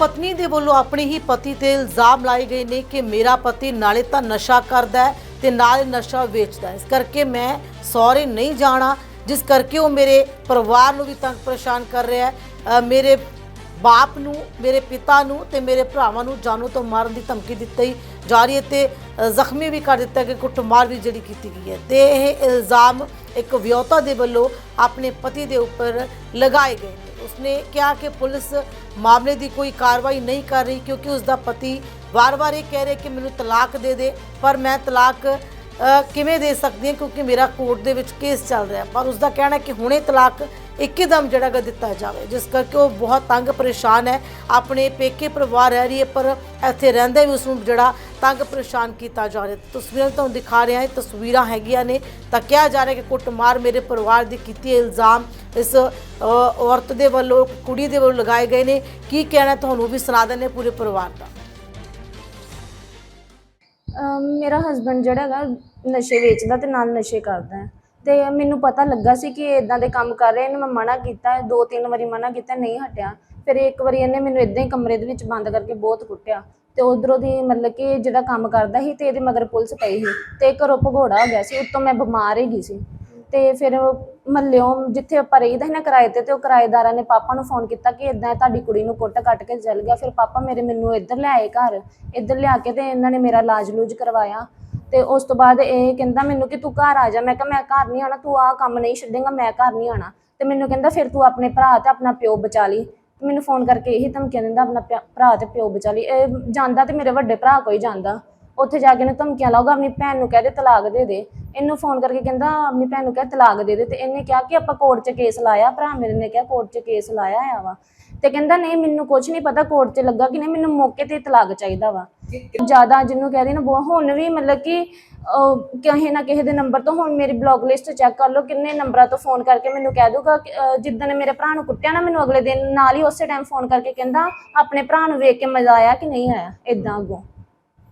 ਪਤਨੀ ਦੇ ਵੱਲੋਂ ਆਪਣੇ ਹੀ ਪਤੀ ਤੇ ਇਲਜ਼ਾਮ ਲਾਏ ਗਏ ਨੇ ਕਿ ਮੇਰਾ ਪਤੀ ਨਾਲੇ ਤਾਂ ਨਸ਼ਾ ਕਰਦਾ ਹੈ ਤੇ ਨਾਲੇ ਨਸ਼ਾ ਵੇਚਦਾ ਇਸ ਕਰਕੇ ਮੈਂ ਸਹੁਰੇ ਨਹੀਂ ਜਾਣਾ, ਜਿਸ ਕਰਕੇ ਉਹ ਮੇਰੇ ਪਰਿਵਾਰ ਨੂੰ ਵੀ ਤੰਗ ਪਰੇਸ਼ਾਨ ਕਰ ਰਿਹਾ ਹੈ। ਮੇਰੇ ਬਾਪ ਨੂੰ, ਮੇਰੇ ਪਿਤਾ ਨੂੰ ਤੇ ਮੇਰੇ ਭਰਾਵਾਂ ਨੂੰ ਜਾਨੋਂ ਤੋਂ ਮਾਰਨ ਦੀ ਧਮਕੀ ਦਿੱਤੀ ਜਾ ਰਹੀ ਹੈ ਤੇ ਜ਼ਖਮੀ ਵੀ ਕਰ ਦਿੱਤਾ ਕਿ ਕੁੱਟਮਾਰ ਵੀ ਜਿਹੜੀ ਕੀਤੀ ਗਈ ਹੈ। ਤੇ ਇਹ ਇਲਜ਼ਾਮ ਇੱਕ ਵਿਆਹੁਤਾ ਦੇ ਵੱਲੋਂ ਆਪਣੇ ਪਤੀ ਦੇ ਉੱਪਰ ਲਗਾਏ ਗਏ ਉਸਨੇ ਕਿਹਾ ਕਿ ਪੁਲਿਸ ਮਾਮਲੇ ਦੀ ਕੋਈ ਕਾਰਵਾਈ ਨਹੀਂ ਕਰ ਰਹੀ ਕਿਉਂਕਿ ਉਸ ਦਾ ਪਤੀ ਵਾਰ-ਵਾਰ ਇਹ ਕਹਿ ਰਿਹਾ ਕਿ ਮੈਨੂੰ ਤਲਾਕ ਦੇ ਦੇ, ਪਰ ਮੈਂ ਤਲਾਕ ਕਿਵੇਂ ਦੇ ਸਕਦੀ ਹਾਂ? ਕਿਉਂਕਿ ਮੇਰਾ ਕੋਰਟ ਦੇ ਵਿੱਚ ਕੇਸ ਚੱਲ ਰਿਹਾ ਪਰ ਉਸ ਦਾ ਕਹਿਣਾ ਹੈ ਕਿ ਹੁਣੇ ਤਲਾਕ ਇੱਕਦਮ ਜਿਹੜਾ ਗਾ ਦਿੱਤਾ ਜਾਵੇ, ਜਿਸ ਕਰਕੇ ਉਹ ਬਹੁਤ ਤੰਗ ਪਰੇਸ਼ਾਨ ਹੈ। ਆਪਣੇ ਪੇਕੇ ਪਰਿਵਾਰ ਰਹਿ ਰਹੀ ਹੈ, ਪਰ ਇੱਥੇ ਰਹਿੰਦੇ ਵੀ ਉਸ ਨੂੰ ਜਿਹੜਾ ਤੰਗ ਪਰੇਸ਼ਾਨ ਕੀਤਾ ਜਾ ਰਿਹਾ ਤਸਵੀਰਾਂ ਤੁਹਾਨੂੰ ਦਿਖਾ ਰਿਹਾ ਹੈ ਤਸਵੀਰਾਂ ਹੈਗੀਆਂ ਨੇ। ਤਾਂ ਕਿਹਾ ਜਾ ਰਿਹਾ ਕਿ ਕੁੱਟਮਾਰ ਮੇਰੇ ਪਰਿਵਾਰ ਦੀ ਕੀਤੀ ਹੈ, ਇਲਜ਼ਾਮ ਇਸ ਔਰਤ ਦੇ ਵੱਲੋਂ, ਕੁੜੀ ਦੇ ਵੱਲੋਂ ਲਗਾਏ ਗਏ ਨੇ। ਕੀ ਕਹਿਣਾ ਤੁਹਾਨੂੰ? ਵੀ ਸੁਣਾ ਦਿੰਦੇ ਪੂਰੇ ਪਰਿਵਾਰ ਦਾ। ਮੇਰਾ ਹਸਬੰਡ ਜਿਹੜਾ ਹੈਗਾ, ਨਸ਼ੇ ਵੇਚਦਾ ਤੇ ਨਾਲ ਨਸ਼ੇ ਕਰਦਾ ਹੈ। ਤੇ ਮੈਨੂੰ ਪਤਾ ਲੱਗਾ ਸੀ ਕਿ ਇਦਾਂ ਦੇ ਕੰਮ ਕਰ ਰਹੇ, ਇਹਨੂੰ ਮੈਂ ਮਨਾ ਕੀਤਾ, ਦੋ ਤਿੰਨ ਵਾਰੀ ਮਨਾ ਕੀਤਾ, ਨਹੀਂ ਹਟਿਆ। ਫਿਰ ਇੱਕ ਵਾਰੀ ਇਹਨੇ ਮੈਨੂੰ ਇਦਾਂ ਹੀ ਕਮਰੇ ਦੇ ਵਿੱਚ ਬੰਦ ਕਰਕੇ ਬਹੁਤ ਕੁੱਟਿਆ। ਤੇ ਉਧਰੋਂ ਦੀ ਮਤਲਬ ਕਿ ਜਿਹੜਾ ਕੰਮ ਕਰਦਾ ਸੀ ਤੇ ਇਹਦੇ ਮਗਰ ਪੁਲਿਸ ਪਈ ਸੀ ਤੇ ਘਰੋਂ ਭਗੌੜਾ ਹੋ ਗਿਆ ਸੀ, ਉੱਤੋਂ ਮੈਂ ਬਿਮਾਰ ਹੀ ਗਈ ਸੀ। ਤੇ ਫਿਰ ਮਹੱਲਿਓਂ ਜਿੱਥੇ ਆਪਾਂ ਰਹੀਦਾ ਸੀ ਨਾ ਕਿਰਾਏ ਤੇ ਤੇ ਉਹ ਕਿਰਾਏਦਾਰਾਂ ਨੇ ਪਾਪਾ ਨੂੰ ਫੋਨ ਕੀਤਾ ਕਿ ਇਦਾਂ ਤੁਹਾਡੀ ਕੁੜੀ ਨੂੰ ਕੁੱਟ ਕੱਟ ਕੇ ਚਲ ਗਿਆ। ਫਿਰ ਪਾਪਾ ਮੇਰੇ ਮੈਨੂੰ ਇੱਧਰ ਲਿਆਏ ਘਰ, ਇੱਧਰ ਲਿਆ ਕੇ ਤੇ ਇਹਨਾਂ ਨੇ ਮੇਰਾ ਇਲਾਜ ਲੂਜ ਕਰਵਾਇਆ। ਤੇ ਉਸ ਤੋਂ ਬਾਅਦ ਇਹ ਕਹਿੰਦਾ ਮੈਨੂੰ ਕਿ ਤੂੰ ਘਰ ਆ ਜਾ। ਮੈਂ ਕਿਹਾ, ਮੈਂ ਘਰ ਨਹੀਂ ਆਣਾ ਤੂੰ ਆਹ ਕੰਮ ਨਹੀਂ ਛੱਡੇਗਾ, ਮੈਂ ਘਰ ਨਹੀਂ ਆਣਾ ਤੇ ਮੈਨੂੰ ਕਹਿੰਦਾ, ਫਿਰ ਤੂੰ ਆਪਣੇ ਭਰਾ ਤੇ ਆਪਣਾ ਪਿਓ ਬਚਾ ਲਈ। ਤੇ ਮੈਨੂੰ ਫੋਨ ਕਰਕੇ ਇਹੀ ਧਮਕੀਆਂ ਦਿੰਦਾ, ਆਪਣਾ ਪਿਆ- ਭਰਾ ਤੇ ਪਿਓ ਬਚਾ ਲਈ। ਇਹ ਜਾਂਦਾ ਤੇ ਮੇਰੇ ਵੱਡੇ ਭਰਾ ਕੋਈ ਜਾਂਦਾ। ਉੱਥੇ ਜਾ ਕੇ ਇਹਨੇ ਧਮਕੀਆਂ ਲਾਊਗਾ ਆਪਣੀ ਭੈਣ ਨੂੰ ਕਹਿ ਦੇ ਤਲਾਕ ਦੇ ਦੇ। ਇਹਨੂੰ ਫੋਨ ਕਰਕੇ ਕਹਿੰਦਾ ਆਪਣੀ ਭੈਣ ਨੂੰ ਕਹਿ ਤਲਾਕ ਦੇ ਦੇ। ਤੇ ਇਹਨੇ ਕਿਹਾ ਕਿ ਆਪਾਂ ਕੋਰਟ 'ਚ ਕੇਸ ਲਾਇਆ ਭਰਾ ਮੇਰੇ ਨੇ ਕਿਹਾ ਕੋਰਟ 'ਚ ਕੇਸ ਲਾਇਆ ਆ ਵਾ। ਤੇ ਕਹਿੰਦਾ ਨਹੀਂ ਮੈਨੂੰ ਕੁਝ ਨਹੀਂ ਪਤਾ ਕੋਰਟ 'ਚ ਲੱਗਾ ਕਿ ਨਹੀਂ ਮੈਨੂੰ ਮੌਕੇ ਤੇ ਤਲਾਕ ਚਾਹੀਦਾ ਵਾ। ਜ਼ਿਆਦਾ ਜਿਹਨੂੰ ਕਹਿ ਨਾ ਬਹੁਤ ਹੁਣ ਵੀ ਮਤਲਬ ਕਿ ਕਿਸੇ ਨਾ ਕਿਸੇ ਦੇ ਨੰਬਰ ਤੋਂ ਹੁਣ ਮੇਰੀ ਬਲੌਕ ਲਿਸਟ ਚੈੱਕ ਕਰ ਲਓ ਕਿੰਨੇ ਨੰਬਰਾਂ ਤੋਂ ਫੋਨ ਕਰਕੇ ਮੈਨੂੰ ਕਹਿ ਦੂਗਾ ਕਿ, ਅਹ, ਜਿੱਦਣ ਮੇਰੇ ਭਰਾ ਨੂੰ ਕੁੱਟਿਆ ਨਾ ਮੈਨੂੰ ਅਗਲੇ ਦਿਨ ਨਾਲ ਹੀ ਉਸੇ ਟਾਈਮ ਫੋਨ ਕਰਕੇ ਕਹਿੰਦਾ ਆਪਣੇ ਭਰਾ ਨੂੰ ਵੇਖ ਕੇ ਮਜ਼ਾ ਆਇਆ ਕਿ ਨਹੀਂ ਆਇਆ ਇਦਾਂ ਅੱਗੋਂ।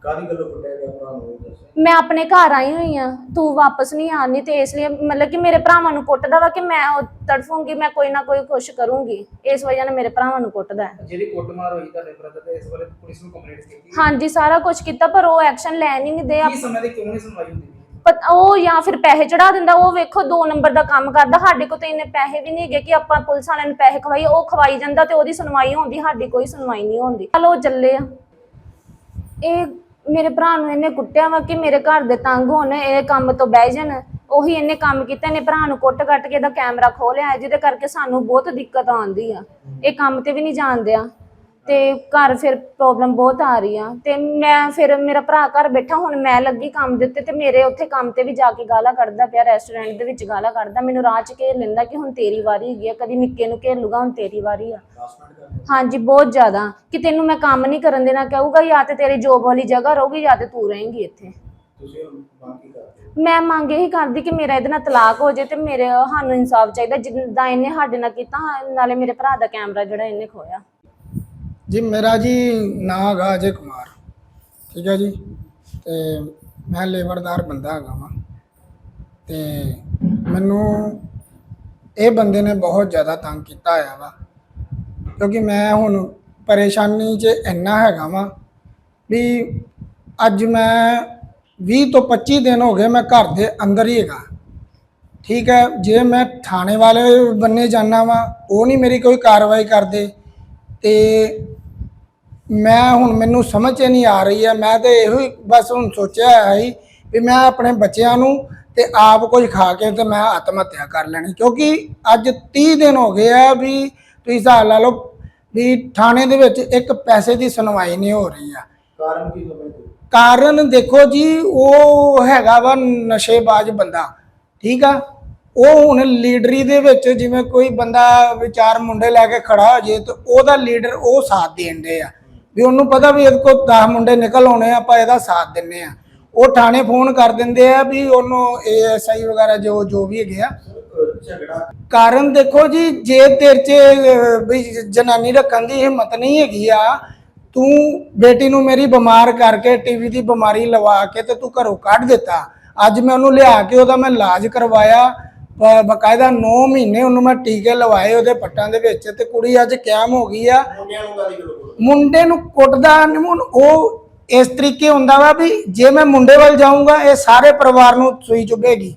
ਕਾਦੀ ਗੱਲੋਂ ਕੁੱਟਿਆ ਗਿਆ ਭਰਾ ਨੂੰ ਇਹ ਦੱਸੋ। ਮੈਂ ਆਪਣੇ ਘਰ ਆਈ ਹੋਈ ਆ ਤੂੰ ਵਾਪਸ ਨਹੀਂ ਆਣੀ ਤੇ ਇਸ ਲਈ ਮਤਲਬ ਕਿ ਮੇਰੇ ਭਰਾਵਾਂ ਨੂੰ ਕੁੱਟਦਾ ਵਾ ਕਿ ਮੈਂ ਉਹ ਤੜਫੂੰਗੀ ਮੈਂ ਕੋਈ ਨਾ ਕੋਈ ਕੁਛ ਕਰੂੰਗੀ। ਇਸ ਵਜ੍ਹਾ ਨਾਲ ਮੇਰੇ ਭਰਾਵਾਂ ਨੂੰ ਕੁੱਟਦਾ ਹੈ। ਜਿਹੜੀ ਕੁੱਟਮਾਰ ਹੋਈ ਤੁਹਾਡੇ ਬ੍ਰਦਰ ਤੇ ਇਸ ਬਾਰੇ ਪੁਲਿਸ ਨੂੰ ਕੰਪਲੇਂਟ ਕੀਤੀ ਹਾਂਜੀ ਸਾਰਾ ਕੁਝ ਕੀਤਾ ਪਰ ਉਹ ਐਕਸ਼ਨ ਲੈ ਨਹੀਂ ਦੇ ਕੀ ਸਮੇਂ ਦੀ ਕਿਉਂ ਨਹੀਂ ਸੁਣਵਾਈ ਹੁੰਦੀ? ਪਤ ਉਹ ਜਾਂ ਫਿਰ ਪੈਸੇ ਚੜਾ ਦਿੰਦਾ ਉਹ ਵੇਖੋ ਦੋ ਨੰਬਰ ਦਾ ਕੰਮ ਕਰਦਾ ਸਾਡੇ ਕੋਲ ਤਾਂ ਇੰਨੇ ਪੈਸੇ ਵੀ ਨਹੀਂ ਹੈਗੇ ਕਿ ਆਪਾਂ ਪੁਲਿਸ ਵਾਲਿਆਂ ਨੂੰ ਪੈਸੇ ਖਵਾਈਏ ਉਹ ਖਵਾਈ ਜਾਂਦਾ ਤੇ ਉਹਦੀ ਸੁਣਵਾਈ ਹੁੰਦੀ ਸਾਡੀ ਕੋਈ ਸੁਣਵਾਈ ਨਹੀਂ ਹੁੰਦੀ। ਚਲੋ ਉਹ ਚੱਲੇ ਆ। ਇਹ ਮੇਰੇ ਭਰਾ ਨੂੰ ਇਹਨੇ ਕੁੱਟਿਆ ਵਾ ਕਿ ਮੇਰੇ ਘਰ ਦੇ ਤੰਗ ਹੋਣ, ਇਹ ਕੰਮ ਤੋਂ ਬਹਿ ਜਾਣ। ਉਹੀ ਇਹਨੇ ਕੰਮ ਕੀਤਾ, ਇਹਨੇ ਭਰਾ ਨੂੰ ਕੁੱਟ ਕੱਟ ਕੇ ਇਹਦਾ ਕੈਮਰਾ ਖੋਲਿਆ ਜਿਹਦੇ ਕਰਕੇ ਸਾਨੂੰ ਬਹੁਤ ਦਿੱਕਤ ਆਉਂਦੀ ਆ। ਇਹ ਕੰਮ ਤੇ ਵੀ ਨਹੀਂ ਜਾਣਦੇ ਆ ਤੇ ਘਰ ਫਿਰ ਪ੍ਰੋਬਲਮ ਬਹੁਤ ਆ ਰਹੀ ਆ। ਤੇ ਮੈਂ ਫਿਰ ਮੇਰਾ ਭਰਾ ਘਰ ਬੈਠਾ ਹੁਣ ਮੈਂ ਲੱਗੀ ਕੰਮ ਦੇ ਉੱਤੇ ਤੇ ਮੇਰੇ ਉੱਥੇ ਕੰਮ ਤੇ ਵੀ ਜਾ ਕੇ ਗਾਲਾਂ ਕੱਢਦਾ ਪਿਆ ਰੈਸਟੋਰੈਂਟ ਦੇ ਵਿੱਚ ਗਾਲਾਂ ਕੱਢਦਾ ਮੈਨੂੰ ਰਾਹ 'ਚ ਘੇਰ ਲੈਂਦਾ ਕਿ ਹੁਣ ਤੇਰੀ ਵਾਰੀ ਹੈਗੀ ਆ ਕਦੀ ਨਿੱਕੇ ਨੂੰ ਘੇਰ ਲੂਗਾ ਹੁਣ ਤੇਰੀ ਵਾਰੀ ਆ। ਹਾਂਜੀ ਬਹੁਤ ਜ਼ਿਆਦਾ। ਕਿ ਤੈਨੂੰ ਮੈਂ ਕੰਮ ਨਹੀਂ ਕਰਨ ਦੇਣਾ ਕਹੂਗਾ ਜਾਂ ਤੇ ਤੇਰੀ ਜੋਬ ਵਾਲੀ ਜਗ੍ਹਾ ਰਹੂਗੀ ਜਾਂ ਤੇ ਤੂੰ ਰਹੇਂਗੀ ਇੱਥੇ? ਮੈਂ ਮੰਗ ਇਹੀ ਕਰਦੀ ਕਿ ਮੇਰਾ ਇਹਦੇ ਨਾਲ ਤਲਾਕ ਹੋ ਜੇ ਤੇ ਮੇਰੇ ਸਾਨੂੰ ਇਨਸਾਫ ਚਾਹੀਦਾ ਜਿੱਦਾਂ ਇਹਨੇ ਸਾਡੇ ਨਾਲ ਕੀਤਾ ਨਾਲੇ ਮੇਰੇ ਭਰਾ ਦਾ ਕੈਮਰਾ ਜਿਹੜਾ ਇਹਨੇ ਖੋਇਆ ਜੀ ਮੇਰਾ ਜੀ ਨਾਂ ਹੈਗਾ ਅਜੇ ਕੁਮਾਰ। ਠੀਕ ਹੈ ਜੀ? ਤੇ ਮੈਂ ਲੇਬਰਦਾਰ ਬੰਦਾ ਹੈਗਾ ਵਾਂ। ਤੇ ਮੈਨੂੰ ਇਹ ਬੰਦੇ ਨੇ ਬਹੁਤ ਜ਼ਿਆਦਾ ਤੰਗ ਕੀਤਾ ਹੋਇਆ ਵਾ। ਕਿਉਂਕਿ ਮੈਂ ਹੁਣ ਪਰੇਸ਼ਾਨੀ 'ਚ ਇੰਨਾ ਹੈਗਾ ਵਾਂ ਵੀ ਅੱਜ ਮੈਂ 20 ਤੋਂ 25 ਦਿਨ ਹੋ ਗਏ ਮੈਂ ਘਰ ਦੇ ਅੰਦਰ ਹੀ ਹੈਗਾ। ਠੀਕ ਹੈ, ਜੇ ਮੈਂ ਥਾਣੇ ਵਾਲੇ ਬੰਨੇ ਜਾਣਾ ਵਾਂ, ਉਹ ਨਹੀਂ ਮੇਰੀ ਕੋਈ ਕਾਰਵਾਈ ਕਰਦੇ। ਤੇ ਮੈਂ ਹੁਣ ਮੈਨੂੰ ਸਮਝ ਨਹੀਂ ਆ ਰਹੀ ਹੈ। ਮੈਂ ਤੇ ਇਹੋ ਹੀ ਬਸ ਹੁਣ ਸੋਚਿਆ ਹੈ ਹੀ ਵੀ ਮੈਂ ਆਪਣੇ ਬੱਚਿਆਂ ਨੂੰ ਤੇ ਆਪ ਕੁਝ ਖਾ ਕੇ ਤੇ ਮੈਂ ਆਤਮ ਹੱਤਿਆ ਕਰ ਲੈਣੀ। ਕਿਉਂਕਿ ਅੱਜ 30 ਦਿਨ ਹੋ ਗਏ ਆ ਵੀ ਤੁਸੀਂ ਹਿਸਾਬ ਲਾ ਲਓ ਵੀ ਥਾਣੇ ਦੇ ਵਿੱਚ ਇੱਕ ਪੈਸੇ ਦੀ ਸੁਣਵਾਈ ਨਹੀਂ ਹੋ ਰਹੀ ਆ। ਕਾਰਨ ਕੀ ਸਮਝਦੇ? ਕਾਰਨ ਦੇਖੋ ਜੀ ਉਹ ਹੈਗਾ ਵਾ ਨਸ਼ੇਬਾਜ਼ ਬੰਦਾ ਠੀਕ ਆ? ਉਹ ਹੁਣ ਲੀਡਰੀ ਦੇ ਵਿੱਚ ਜਿਵੇਂ ਕੋਈ ਬੰਦਾ ਵਿਚਾਰ ਮੁੰਡੇ ਲੈ ਕੇ ਖੜਾ ਹੋ ਜੇ ਤੇ ਉਹਦਾ ਲੀਡਰ ਉਹ ਸਾਥ ਦੇਣ ਦੇ ਆ। ਵੀ ਉਹਨੂੰ ਪਤਾ ਵੀ ਇਹਦੇ ਕੋਲ 10 ਮੁੰਡੇ ਨਿਕਲ ਆਉਣੇ ਆ, ਆਪਾਂ ਇਹਦਾ ਸਾਥ ਦਿੰਨੇ ਆ। ਉਹ ਥਾਣੇ ਫੋਨ ਕਰ ਦਿੰਦੇ ਆ ਵੀ ਉਹਨੂੰ ਏਐਸਆਈ ਵਗੈਰਾ ਜੋ ਜੋ ਵੀ ਹੈਗੇ ਆ। ਕਾਰਨ ਦੇਖੋ ਜੀ ਜੇ ਤੇਰੇ 'ਚ ਵੀ ਜਨਾਨੀ ਰੱਖਣ ਦੀ ਹਿੰਮਤ ਨਹੀਂ ਹੈਗੀ ਆ ਤੂੰ ਬੇਟੀ ਨੂੰ ਮੇਰੀ ਬਿਮਾਰ ਕਰਕੇ ਟੀਵੀ ਦੀ ਬਿਮਾਰੀ ਲਵਾ ਕੇ ਤੇ ਤੂੰ ਘਰੋਂ ਕੱਢ ਦਿੱਤਾ। ਅੱਜ ਮੈਂ ਉਹਨੂੰ ਲਿਆ ਕੇ ਉਹਦਾ ਮੈਂ ਇਲਾਜ ਕਰਵਾਇਆ। ਬ- ਬਕਾਇਦਾ 9 ਮਹੀਨੇ ਉਹਨੂੰ ਮੈਂ ਟੀਕੇ ਲਵਾਏ ਉਹਦੇ ਪੱਟਾਂ ਦੇ ਵਿੱਚ ਤੇ ਕੁੜੀ ਅੱਜ ਕਾਇਮ ਹੋ ਗਈ ਆ। ਮੁੰਡੇ ਨੂੰ ਕੁੱਟਦਾ ਨਹੀਂ ਹੁਣ ਉਹ ਇਸ ਤਰੀਕੇ ਹੁੰਦਾ ਵਾ ਵੀ ਜੇ ਮੈਂ ਮੁੰਡੇ ਵੱਲ ਜਾਊਂਗਾ ਇਹ ਸਾਰੇ ਪਰਿਵਾਰ ਨੂੰ ਸੂਈ ਚੁੱਭੇਗੀ।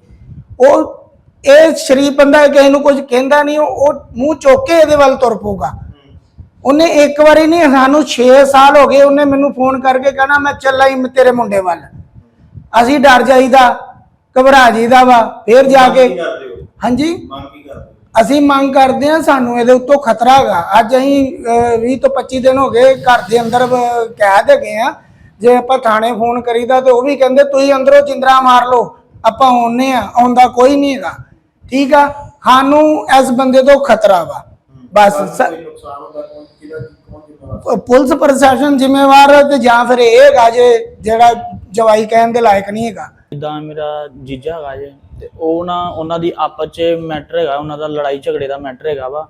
ਉਹ ਇਹ ਸ਼ਰੀਫ ਬੰਦਾ ਕਿਸੇ ਨੂੰ ਕੁਝ ਕਹਿੰਦਾ ਨਹੀਂ ਉਹ ਮੂੰਹ ਚੁੱਕ ਕੇ ਇਹਦੇ ਵੱਲ ਤੁਰ ਪਊਗਾ। ਉਹਨੇ ਇੱਕ ਵਾਰੀ ਨਹੀਂ ਸਾਨੂੰ 6 ਸਾਲ ਹੋ ਗਏ ਉਹਨੇ ਮੈਨੂੰ ਫੋਨ ਕਰਕੇ ਕਹਿਣਾ ਮੈਂ ਚੱਲਾ ਹੀ ਤੇਰੇ ਮੁੰਡੇ ਵੱਲ। ਅਸੀਂ ਡਰ ਜਾਈਦਾ ਘਬਰਾ ਜਾਈਦਾ ਵਾ ਫੇਰ ਜਾ ਕੇ। ਹਾਂਜੀ? ਮੰਗ ਕੀ ਕਰਦੇ ਅਸੀਂ ਮੰਗ ਕਰਦੇ ਹਾਂ ਸਾਨੂੰ ਇਹਦੇ ਉੱਤੋਂ ਖਤਰਾ ਹੈਗਾ। ਅੱਜ ਅਸੀਂ ਅਹ, 20 ਤੋਂ 25 ਦਿਨ ਹੋ ਗਏ ਘਰ ਦੇ ਅੰਦਰ ਕੈਦ ਹੈਗੇ ਆ ਜੇ ਆਪਾਂ ਥਾਣੇ ਫੋਨ ਕਰੀਦਾ ਤੇ ਉਹ ਵੀ ਕਹਿੰਦੇ ਤੁਸੀਂ ਅੰਦਰੋਂ ਜਿੰਦਰਾ ਮਾਰ ਲਓ ਆਪਾਂ ਆਉਨੇ ਆ ਆਉਂਦਾ ਕੋਈ ਨਹੀਂ ਹੈਗਾ। ਠੀਕ ਆ? ਸਾਨੂੰ ਇਸ ਬੰਦੇ ਤੋਂ ਖਤਰਾ ਵਾ। ਬਸ ਪੁਲਿਸ ਪ੍ਰਸ਼ਾਸਨ ਜ਼ਿੰਮੇਵਾਰ ਤੇ ਜਾਂ ਫਿਰ ਇਹ ਹੈਗਾ ਜੇ ਜਿਹੜਾ ਜਵਾਈ ਕਹਿਣ ਦੇ ਲਾਇਕ ਨਹੀਂ ਹੈਗਾ। ਜਿੱਦਾਂ ਮੇਰਾ ਜੀਜਾ ਹੈਗਾ ਜੇ, ਤੇ ਉਹ ਨਾ ਉਹਨਾਂ ਦੀ ਆਪਸ 'ਚ ਮੈਟਰ ਹੈਗਾ, ਉਹਨਾਂ ਦਾ ਲੜਾਈ ਝਗੜੇ ਦਾ ਮੈਟਰ ਹੈਗਾ ਵਾ।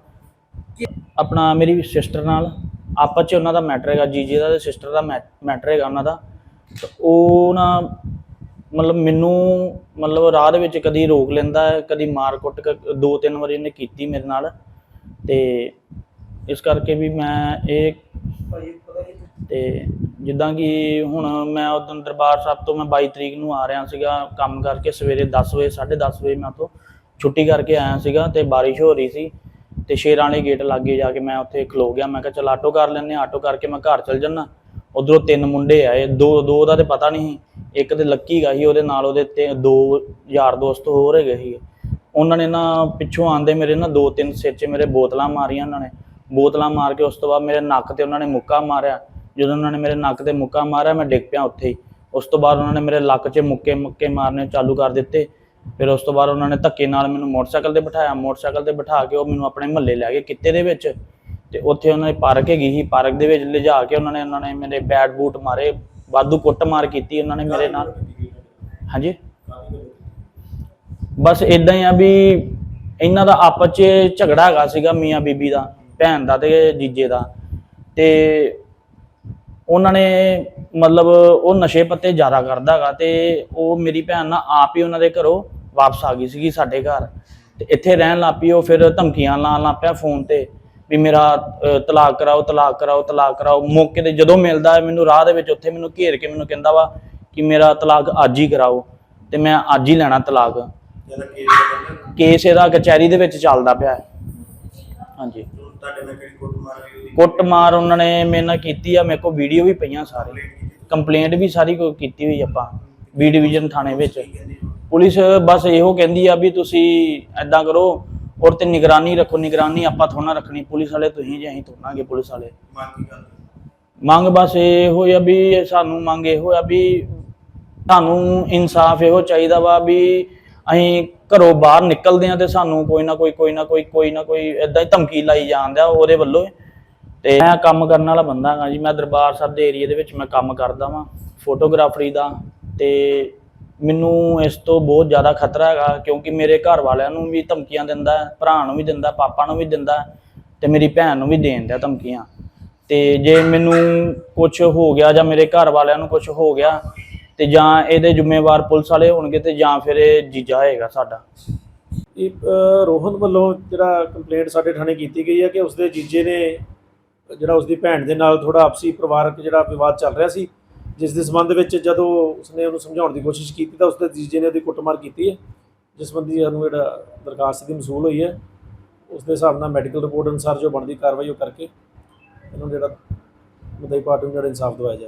ਆਪਣਾ ਮੇਰੀ ਸਿਸਟਰ ਨਾਲ ਆਪਸ 'ਚ ਉਹਨਾਂ ਦਾ ਮੈਟਰ ਹੈਗਾ, ਜੀਜੇ ਦਾ ਤੇ ਸਿਸਟਰ ਦਾ ਮੈਟਰ ਹੈਗਾ ਉਹਨਾਂ ਦਾ। ਤੇ ਉਹ ਨਾ ਮਤਲਬ ਮੈਨੂੰ ਮਤਲਬ ਰਾਹ ਦੇ ਵਿੱਚ ਕਦੀ ਰੋਕ ਲੈਂਦਾ ਹੈ ਕਦੀ ਮਾਰ ਕੁੱਟ ਕ- ਦੋ ਤਿੰਨ ਵਾਰੀ ਉਹਨੇ ਕੀਤੀ ਮੇਰੇ ਨਾਲ। ਤੇ ਇਸ ਕਰਕੇ ਵੀ ਮੈਂ ਇਹ ਤੇ ਜਿੱਦਾਂ ਕਿ ਹੁਣ ਮੈਂ ਉਦੋਂ ਦਰਬਾਰ ਸਾਹਿਬ ਤੋਂ ਮੈਂ 22 ਤਰੀਕ ਨੂੰ ਆ ਰਿਹਾ ਸੀਗਾ, ਕੰਮ ਕਰਕੇ ਸਵੇਰੇ 10 ਵਜੇ 10:30 ਵਜੇ ਮੈਂ ਉੱਥੋਂ ਛੁੱਟੀ ਕਰਕੇ ਆਇਆ ਸੀਗਾ ਤੇ ਬਾਰਿਸ਼ ਹੋ ਰਹੀ ਸੀ ਤੇ ਸ਼ੇਰਾਂ ਵਾਲੇ ਗੇਟ ਲਾਗੇ ਜਾ ਕੇ ਮੈਂ ਉੱਥੇ ਖਲੋ ਗਿਆ। ਮੈਂ ਕਿਹਾ ਚਲ ਆਟੋ ਕਰ ਲੈਂਦੇ ਹਾਂ, ਆਟੋ ਕਰਕੇ ਮੈਂ ਘਰ ਚਲ ਜੰਨਾ ਉਧਰੋਂ ਤਿੰਨ ਮੁੰਡੇ ਆਏ, ਦੋ ਦੋ ਦਾ ਤੇ ਪਤਾ ਨਹੀਂ ਸੀ, ਇੱਕ ਤੇ ਲੱਕੀ ਗਾ ਸੀ, ਉਹਦੇ ਨਾਲ ਉਹਦੇ ਤੇ ਦੋ ਯਾਰ ਦੋਸਤ ਹੋਰ ਹੈਗੇ ਸੀ ਉਹਨਾਂ ਨੇ ਨਾ ਪਿੱਛੋਂ ਆਂਦੇ ਮੇਰੇ ਨਾ ਦੋ ਤਿੰਨ ਸਿਰ 'ਚ ਮੇਰੇ ਬੋਤਲਾਂ ਮਾਰੀਆਂ ਉਹਨਾਂ ਨੇ। ਬੋਤਲਾਂ ਮਾਰ ਕੇ ਉਸ ਤੋਂ ਬਾਅਦ ਮੇਰੇ ਨੱਕ ਤੇ ਉਹਨਾਂ ਨੇ ਮੁੱਕਾ ਮਾਰਿਆ। ਜਦੋਂ ਉਹਨਾਂ ਨੇ ਮੇਰੇ ਨੱਕ ਤੇ ਮੁੱਕਾ ਮਾਰਿਆ, ਮੈਂ ਡਿੱਗ ਪਿਆ ਉੱਥੇ ਹੀ। ਉਸ ਤੋਂ ਬਾਅਦ ਉਹਨਾਂ ਨੇ ਮੇਰੇ ਲੱਕ 'ਚ ਮੁੱਕੇ ਮੁੱਕੇ ਮਾਰਨੇ ਚਾਲੂ ਕਰ ਦਿੱਤੇ। ਫਿਰ ਉਸ ਤੋਂ ਬਾਅਦ ਉਹਨਾਂ ਨੇ ਧੱਕੇ ਨਾਲ ਮੈਨੂੰ ਮੋਟਰਸਾਈਕਲ ਤੇ ਬਿਠਾਇਆ। ਮੋਟਰਸਾਈਕਲ ਤੇ ਬਿਠਾ ਕੇ ਉਹ ਮੈਨੂੰ ਆਪਣੇ ਮਹੱਲੇ ਲੈ ਗਏ ਕਿੱਤੇ ਦੇ ਵਿੱਚ। ਤੇ ਉੱਥੇ ਉਹਨਾਂ ਨੇ ਪਾਰਕ ਹੈਗੀ ਸੀ, ਪਾਰਕ ਦੇ ਵਿੱਚ ਲਿਜਾ ਕੇ ਉਹਨਾਂ ਨੇ ਉਹਨਾਂ ਨੇ ਮੇਰੇ ਬੈਟ ਬੂਟ ਮਾਰੇ, ਵਾਧੂ ਕੁੱਟ ਮਾਰ ਕੀਤੀ ਉਹਨਾਂ ਨੇ ਮੇਰੇ ਨਾਲ। ਹਾਂਜੀ? ਬਸ ਇਦਾਂ ਹੀ ਆ ਵੀ ਇਹਨਾਂ ਦਾ ਆਪਸ 'ਚ ਝਗੜਾ ਹੈਗਾ ਸੀਗਾ, ਮੀਆਂ ਬੀਬੀ ਦਾ, ਭੈਣ ਦਾ ਤੇ ਜੀਜੇ ਦਾ। ਤੇ ਉਹਨਾਂ ਨੇ ਮਤਲਬ ਉਹ ਨਸ਼ੇ ਪੱਤੇ ਜ਼ਿਆਦਾ ਕਰਦਾ ਹੈਗਾ ਤੇ ਉਹ ਮੇਰੀ ਭੈਣ ਨਾ ਆਪ ਹੀ ਉਹਨਾਂ ਦੇ ਘਰੋਂ ਵਾਪਸ ਆ ਗਈ ਸੀਗੀ ਸਾਡੇ ਘਰ। ਤੇ ਇੱਥੇ ਰਹਿਣ ਲੱਗ ਪਈ ਉਹ ਫਿਰ ਧਮਕੀਆਂ ਲਾਉਣ ਲੱਗ ਪਿਆ ਫੋਨ ਤੇ ਵੀ ਮੇਰਾ ਤਲਾਕ ਕਰਾਓ ਤਲਾਕ ਕਰਾਓ ਤਲਾਕ ਕਰਾਓ। ਮੌਕੇ ਤੇ ਜਦੋਂ ਮਿਲਦਾ ਮੈਨੂੰ ਰਾਹ ਦੇ ਵਿੱਚ ਉੱਥੇ ਮੈਨੂੰ ਘੇਰ ਕੇ ਮੈਨੂੰ ਕਹਿੰਦਾ ਵਾ ਕਿ ਮੇਰਾ ਤਲਾਕ ਅੱਜ ਹੀ ਕਰਾਓ ਤੇ ਮੈਂ ਅੱਜ ਹੀ ਲੈਣਾ ਤਲਾਕ। ਕੇਸ ਇਹਦਾ ਕਚਹਿਰੀ ਦੇ ਵਿੱਚ ਚੱਲਦਾ ਪਿਆ ਹੈ। ਹਾਂਜੀ। ਤੁਹਾਡੇ ਨਾਲ ਕਿਹੜੀ ਕੁੱਟ ਮਾਰ ਹੋਈ? ਕੁੱਟਮਾਰ ਉਹਨਾਂ ਨੇ ਮੇਰੇ ਨਾਲ ਕੀਤੀ ਆ, ਮੇਰੇ ਕੋਲ ਵੀਡੀਓ ਵੀ ਪਈਆਂ ਸਾਰੇ। ਕੰਪਲੇਂਟ ਵੀ ਸਾਰੀ ਕੋਈ ਕੀਤੀ ਹੋਈ ਆਪਾਂ ਬੀ ਡਿਵੀਜ਼ਨ ਥਾਣੇ ਵਿੱਚ। ਪੁਲਿਸ ਬਸ ਇਹੋ ਕਹਿੰਦੀ ਆ ਵੀ ਤੁਸੀਂ ਐਦਾਂ ਕਰੋ, ਔਰ ਤੇ ਨਿਗਰਾਨੀ ਰੱਖੋ, ਨਿਗਰਾਨੀ ਆਪਾਂ ਥੋੜਾ ਰੱਖਣੀ, ਪੁਲਿਸ ਵਾਲੇ ਤੁਸੀਂ ਜੇ ਅਸੀਂ ਥੋੜਾਂਗੇ ਪੁਲਿਸ ਵਾਲੇ। ਮੰਗ ਕੀ ਕਰਦੇ ਮੰਗ ਬਸ ਇਹ ਹੋਇਆ ਵੀ ਸਾਨੂੰ ਮੰਗ ਇਹੋ ਆ ਵੀ ਸਾਨੂੰ ਇਨਸਾਫ ਇਹੋ ਚਾਹੀਦਾ ਵਾ ਵੀ ਅਸੀਂ ਘਰੋਂ ਬਾਹਰ ਨਿਕਲਦੇ ਆ ਤੇ ਸਾਨੂੰ ਕੋਈ ਨਾ ਕੋਈ ਕੋਈ ਨਾ ਕੋਈ ਕੋਈ ਨਾ ਕੋਈ ਇਦਾਂ ਹੀ ਧਮਕੀ ਲਾਈ ਜਾਂਦਿਆ ਉਹਦੇ ਵੱਲੋਂ। ਤੇ ਮੈਂ ਕੰਮ ਕਰਨ ਵਾਲਾ ਬੰਦਾ ਹਾਂ ਜੀ ਮੈਂ ਦਰਬਾਰ ਸਾਹਿਬ ਦੇ ਏਰੀਆ ਦੇ ਵਿੱਚ ਮੈਂ ਕੰਮ ਕਰਦਾ ਵਾਂ ਫੋਟੋਗ੍ਰਾਫਰੀ ਦਾ ਤੇ ਮੈਨੂੰ ਇਸ ਤੋਂ ਬਹੁਤ ਜ਼ਿਆਦਾ ਖਤਰਾ ਹੈਗਾ ਕਿਉਂਕਿ ਮੇਰੇ ਘਰ ਵਾਲਿਆਂ ਨੂੰ ਵੀ ਧਮਕੀਆਂ ਦਿੰਦਾ ਭਰਾ ਨੂੰ ਵੀ ਦਿੰਦਾ ਪਾਪਾ ਨੂੰ ਵੀ ਦਿੰਦਾ ਹੈ ਤੇ ਮੇਰੀ ਭੈਣ ਨੂੰ ਵੀ ਦੇਣ ਦਿਆ ਧਮਕੀਆਂ। ਤੇ ਜੇ ਮੈਨੂੰ ਕੁਝ ਹੋ ਗਿਆ ਜਾਂ ਮੇਰੇ ਘਰ ਵਾਲਿਆਂ ਨੂੰ ਕੁਝ ਹੋ ਗਿਆ ਤੇ ਜਾਂ ਇਹਦੇ ਜ਼ਿੰਮੇਵਾਰ ਪੁਲਿਸ ਵਾਲੇ ਹੋਣਗੇ ਤੇ ਜਾਂ ਫਿਰ ਇਹ ਜੀਜਾ ਹੋਏਗਾ ਸਾਡਾ। ਇਹ ਅ, ਰੋਹਨ ਵੱਲੋਂ ਜਿਹੜਾ ਕੰਪਲੇਂਟ ਸਾਡੇ ਥਾਣੇ ਕੀਤੀ ਗਈ ਹੈ ਕਿ ਉਸਦੇ ਜੀਜੇ ਨੇ ਜਿਹੜਾ ਉਸਦੀ ਭੈਣ ਦੇ ਨਾਲ ਥੋੜਾ ਆਪਸੀ ਪਰਿਵਾਰਕ ਜਿਹੜਾ ਵਿਵਾਦ ਚੱਲ ਰਿਹਾ ਸੀ, ਜਿਸ ਦੇ ਸੰਬੰਧ ਵਿੱਚ ਜਦੋਂ ਉਸਨੇ ਉਹਨੂੰ ਸਮਝਾਉਣ ਦੀ ਕੋਸ਼ਿਸ਼ ਕੀਤੀ ਤਾਂ ਉਸਦੇ ਜੀਜੇ ਨੇ ਉਹਦੀ ਕੁੱਟਮਾਰ ਕੀਤੀ ਹੈ, ਜਿਸ ਸੰਬੰਧੀ ਸਾਨੂੰ ਜਿਹੜਾ ਦਰਖਾਸਤ ਦੀ ਮਸੂਲ ਹੋਈ ਹੈ ਉਸ ਦੇ ਹਿਸਾਬ ਨਾਲ ਮੈਡੀਕਲ ਰਿਪੋਰਟ ਅਨੁਸਾਰ ਜੋ ਬਣਦੀ ਕਾਰਵਾਈ ਉਹ ਕਰਕੇ ਇਹਨੂੰ ਜਿਹੜਾ ਮੁਦਈ ਪਾਰਟੀ ਨੂੰ ਜਿਹੜਾ ਇਨਸਾਫ ਦਿਵਾਇਆ ਜਾਵੇ।